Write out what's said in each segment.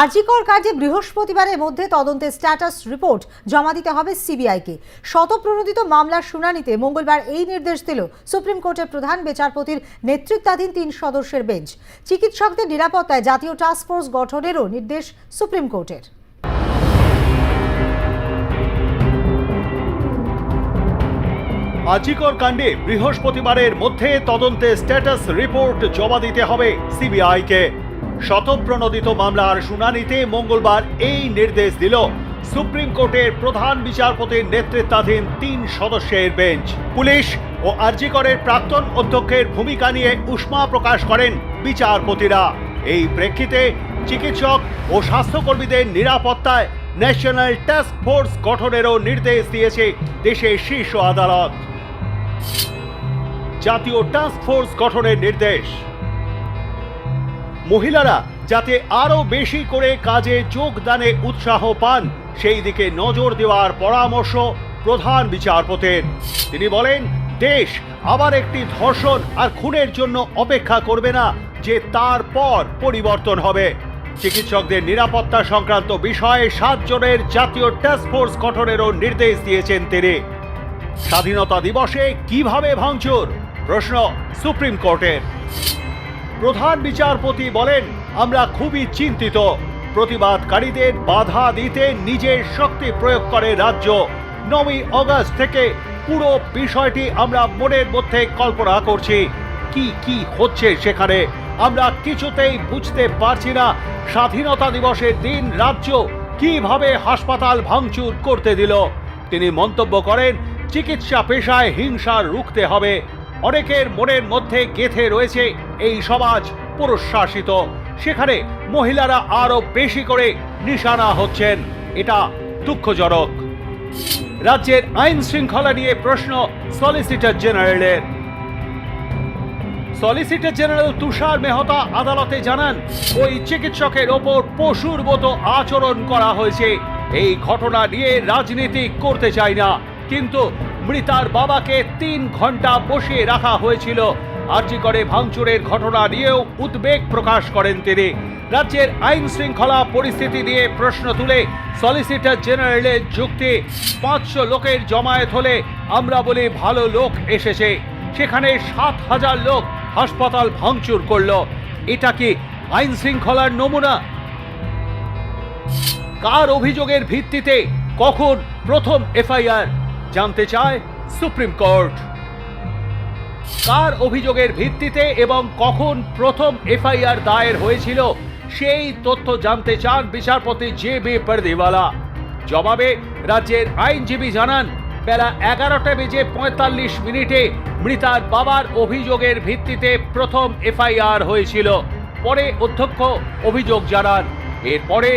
আরজিকর কাজে বৃহস্পতিবারের মধ্যে তদন্তের স্ট্যাটাস রিপোর্ট জমা দিতে হবে সিবিআইকে। শতপ্রণোদিত মামলার শুনানিতে মঙ্গলবার এই নির্দেশ দিল সুপ্রিম কোর্টের প্রধান বিচারপতির নেতৃত্বাধীন তিন সদস্যের বেঞ্চ। চিকিৎসকদের নিরাপত্তায় জাতীয় টাস্কফোর্স গঠনেরও নির্দেশ সুপ্রিম কোর্টের। আজিকর কাণ্ডে বৃহস্পতিবারের মধ্যে তদন্তে স্ট্যাটাস রিপোর্ট জমা দিতে হবে সিবিআইকে। শতপ্রণোদিত মামলার শুনানিতে মঙ্গলবার এই নির্দেশ দিল। সুপ্রিম কোর্টের প্রধান বিচারপতির নেতৃত্বাধীন তিন সদস্যের বেঞ্চ। পুলিশ ও আরজিকরের প্রাক্তন অধ্যক্ষের ভূমিকা নিয়ে উষ্মা প্রকাশ করেন বিচারপতিরা। এই প্রেক্ষিতে চিকিৎসক ও স্বাস্থ্যকর্মীদের নিরাপত্তায় ন্যাশনাল টাস্ক ফোর্স গঠনেরও নির্দেশ দিয়েছে দেশের শীর্ষ আদালত। জাতীয় টাস্ক ফোর্স গঠনের নির্দেশ। মহিলারা যাতে আরও বেশি করে কাজে যোগদানে উৎসাহ পান, সেই দিকে নজর দেওয়ার পরামর্শ প্রধান বিচারপতির। তিনি বলেন, দেশ আবার একটি ধর্ষণ আর খুনের জন্য অপেক্ষা করবে না, যে তারপর পরিবর্তন হবে। চিকিৎসকদের নিরাপত্তা সংক্রান্ত বিষয়ে সাতজনের জাতীয় টাস্ক ফোর্স গঠনেরও নির্দেশ দিয়েছেন তিনি। স্বাধীনতা দিবসে কীভাবে ভাঙচুর? প্রশ্ন সুপ্রিম কোর্টের। প্রধান বিচারপতি বলেন, আমরা খুবই চিন্তিত। প্রতিবাদকারীদের বাধা দিতে নিজের শক্তি প্রয়োগ করে রাজ্য। নয়ই অগস্ট থেকে পুরো বিষয়টি আমরা মনের মধ্যে কল্পনা করছি। কি কি হচ্ছে সেখানে? আমরা কিছুতেই বুঝতে পারছি না, স্বাধীনতা দিবসের দিন রাজ্য কীভাবে হাসপাতাল ভাঙচুর করতে দিল। তিনি মন্তব্য করেন, চিকিৎসা পেশায় হিংসা রুখতে হবে। অনেকের মনের মধ্যে গেথে রয়েছে এই সমাজ পুরুষশাসিত। সেখানে মহিলারা আরও বেশি করে নিশানা হচ্ছেন। এটা দুঃখজনক। রাজ্যের আইন শৃঙ্খলা নিয়ে প্রশ্ন সলিসিটর জেনারেলের সলিসিটর জেনারেল তুষার মেহতা আদালতে জানান, ওই চিকিৎসকের ওপর পশুর মতো আচরণ করা হয়েছে। এই ঘটনা নিয়ে রাজনীতি করতে চাই না। কিন্তু মৃতার বাবাকে তিন ঘণ্টা বসিয়ে রাখা হয়েছিল। আর্জি করে ভাঙচুরের ঘটনা নিয়েও উদ্বেগ প্রকাশ করেন তিনি। রাজ্যের আইন শৃঙ্খলা পরিস্থিতি নিয়ে প্রশ্ন তুলে সলিসিটর জেনারেলের যুক্তি, পাঁচশো লোকের জমায়েত হলে আমরা বলি ভালো লোক এসেছে। সেখানে সাত হাজার লোক হাসপাতাল ভাঙচুর করল। এটা কি আইন শৃঙ্খলার নমুনা? কার অভিযোগের ভিত্তিতে কখন প্রথম এফআইআর? জানতে চায় সুপ্রিম কোর্ট। কার অভিযোগের ভিত্তিতে এবং কখন প্রথম এফআইআর দায়ের হয়েছিল, সেই তথ্য জানতে চান বিচারপতি জে বি পর্দিওয়ালা। জবাবে রাজ্যের আইনজীবী জানান, বেলা এগারোটা বেজে পঁয়তাল্লিশ মিনিটে মৃতার বাবার অভিযোগের ভিত্তিতে প্রথম এফআইআর হয়েছিল। পরে অধ্যক্ষ অভিযোগ জানান। এরপরে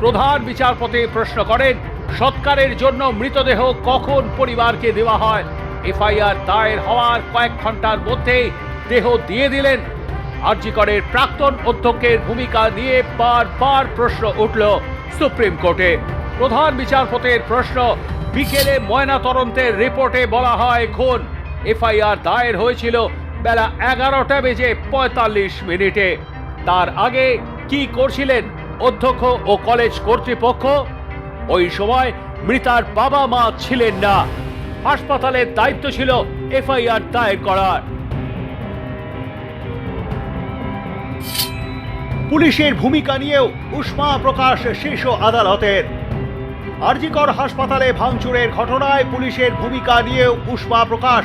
প্রধান বিচারপতি প্রশ্ন করেন, সৎকারের জন্য মৃতদেহ কখন পরিবারকে দেওয়া হয়? এফআইআর দায়ের হওয়ার কয়েক ঘণ্টার মধ্যেই দেহ দিয়ে দিলেন। আরজিকরের প্রাক্তন অধ্যক্ষের ভূমিকা নিয়ে বারবার প্রশ্ন উঠল সুপ্রিম কোর্টে। প্রধান বিচারপতির প্রশ্ন, বিকেলে ময়না তদন্তের রিপোর্টে বলা হয়, খুন। এফআইআর দায়ের হয়েছিল বেলা এগারোটা বেজে পঁয়তাল্লিশ মিনিটে। তার আগে কি করছিলেন অধ্যক্ষ ও কলেজ কর্তৃপক্ষ? ওই সময় মৃতার বাবা মা ছিলেন না। হাসপাতালের দায়িত্ব ছিল এফআইআর দায়ের করার। পুলিশের ভূমিকা নিয়েও উষ্মা প্রকাশ শীর্ষ আদালতের। আরজিকর হাসপাতালে ভাঙচুরের ঘটনায় পুলিশের ভূমিকা নিয়েও উষ্মা প্রকাশ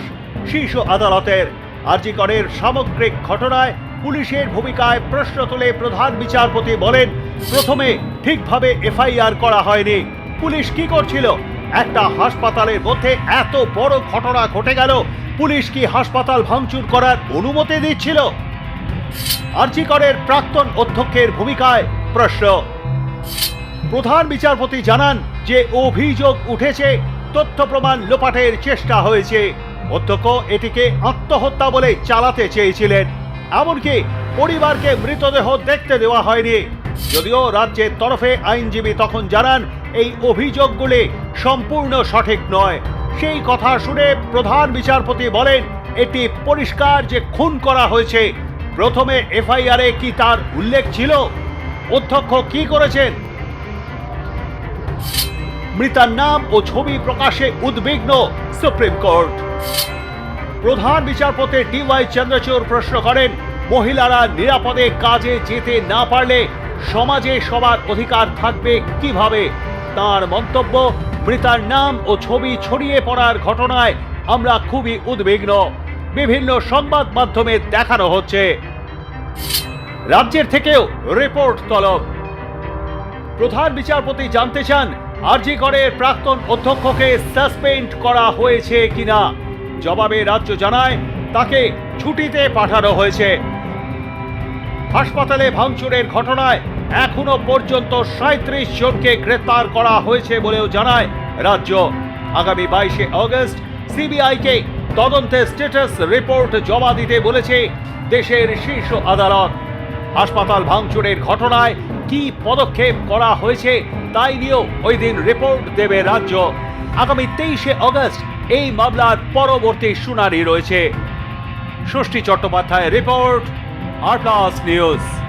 শীর্ষ আদালতের। আরজিকরের সামগ্রিক ঘটনায় পুলিশের ভূমিকায় প্রশ্ন তুলে প্রধান বিচারপতি বলেন, প্রথমে ঠিকভাবে এফআইআর করা হয়নি। পুলিশ কি করছিল? একটা হাসপাতালের মধ্যে এত বড় ঘটনা ঘটে গেল, পুলিশ কি হাসপাতাল ভাঙচুর করার অনুমতি দিচ্ছিল? আরজিকরের প্রাক্তন অধ্যক্ষের ভূমিকায় প্রশ্ন। প্রধান বিচারপতি জানান যে অভিযোগ উঠেছে, তথ্য প্রমাণ লোপাটের চেষ্টা হয়েছে। অধ্যক্ষ এটিকে আত্মহত্যা বলে চালাতে চেয়েছিলেন। এমনকি পরিবারকে মৃতদেহ দেখতে দেওয়া হয়নি। যদিও রাজ্যের তরফে আইনজীবী তখন জানান, এই অভিযোগগুলি সম্পূর্ণ সঠিক নয়। সেই কথা শুনে প্রধান বিচারপতি বলেন, এটি পরিষ্কার যে খুন করা হয়েছে। প্রথমে এফআইআরে কি তার উল্লেখ ছিল? অধ্যক্ষ কি করেছেন? মৃতার নাম ও ছবি প্রকাশে উদ্বিগ্ন সুপ্রিম কোর্ট। প্রধান বিচারপতি ডিওয়াই চন্দ্রচূড় প্রশ্ন করেন, মহিলারা নিরাপদে কাজে যেতে না পারলে সমাজে সবার অধিকার থাকবে কীভাবে? তার মন্তব্য, মৃতার নাম ও ছবি ছড়িয়ে পড়ার ঘটনায় আমরা খুবই উদ্বিগ্ন। বিভিন্ন সংবাদ মাধ্যমে দেখানো হচ্ছে। রাজ্যের থেকেও রিপোর্ট তলব। প্রধান বিচারপতি জানতে চান আরজি করের প্রাক্তন অধ্যক্ষকে সাসপেন্ড করা হয়েছে কিনা? জবাবে রাজ্য জানায়, তাকে ছুটিতে পাঠানো হয়েছে। হাসপাতালে ভাঙচুরের ঘটনায় এখনও পর্যন্ত সাঁত্রিশ জনকে গ্রেপ্তার করা হয়েছে বলেও জানায় রাজ্য। আগামী বাইশে অগস্ট সিবিআইকে তদন্তের স্ট্যাটাস রিপোর্ট জমা দিতে বলেছে দেশের শীর্ষ আদালত। হাসপাতাল ভাঙচুরের ঘটনায় কি পদক্ষেপ করা হয়েছে তাই নিয়েও ওই দিন রিপোর্ট দেবে রাজ্য। আগামী তেইশে অগস্ট এই মামলার পরবর্তী শুনানি রয়েছে। Shashthi Chattopadhyay report Atlas News.